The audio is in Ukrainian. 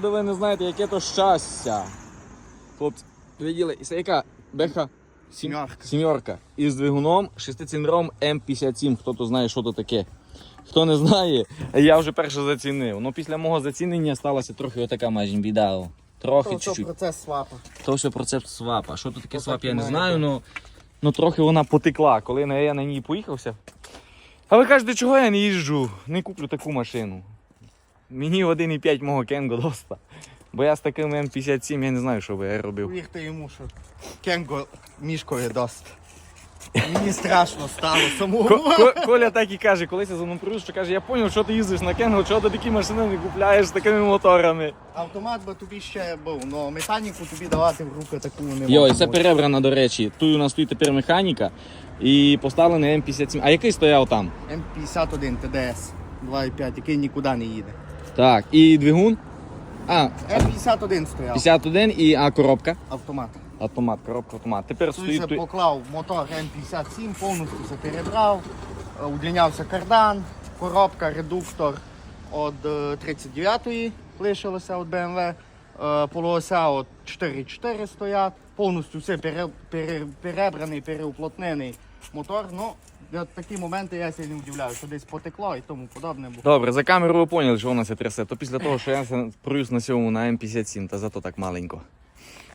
Коли ви не знаєте, яке то щастя. Хлопці, виділи, і це яка беха? Сім- Сімерка. Сімерка. Із двигуном шестициліндром М57. Хто то знає, що то таке. Хто не знає, я вже перше зацінив. Ну після мого зацінення сталася трохи отака майже біда. Трохи То, то чуть-чуть. процес свапа. То все процес свапа. Що то таке свап, я не знаю, ну, ну трохи вона потекла, коли я на ній поїхався. А ви кажете, чого я не їжджу? Не куплю таку машину. Мені 1,5 мого Кенго доста. Бо я з таким М57, я не знаю, що би я робив. Повірте йому, що Кенго мішкою дасть. Мені страшно стало самому. Ко- Ко- Коля так і каже, колись я за мною що каже, я зрозумів, що ти їздиш на Кенго, чого ти такі машини не купляєш з такими моторами. Автомат би тобі ще був, але механіку тобі давати в руки таку не Йой, це буде. перебрана, до речі. Тут у нас стоїть тепер механіка і поставлений М57. А який стояв там? М51 ТДС 2.5, який нікуди не їде. Так, і двигун? А, F51 стояв. 51 і а коробка. Автомат. Автомат, коробка автомат. Тепер стоїть. Тут... поклав мотор М57, повністю все перебрав, е, удлінявся кардан, коробка, редуктор від е, 39-ї лишилося від BMW, е, полуося от 4.4 стоять, повністю все пере, пере, перебраний, переуплотнений мотор. Ну, от такі моменти я не удивляю, що десь потекло і тому подобне. Бо Добре, за камеру ви поняли, що вона це трясе. То після того, що я провіз на сьому на М57, та зато так маленько.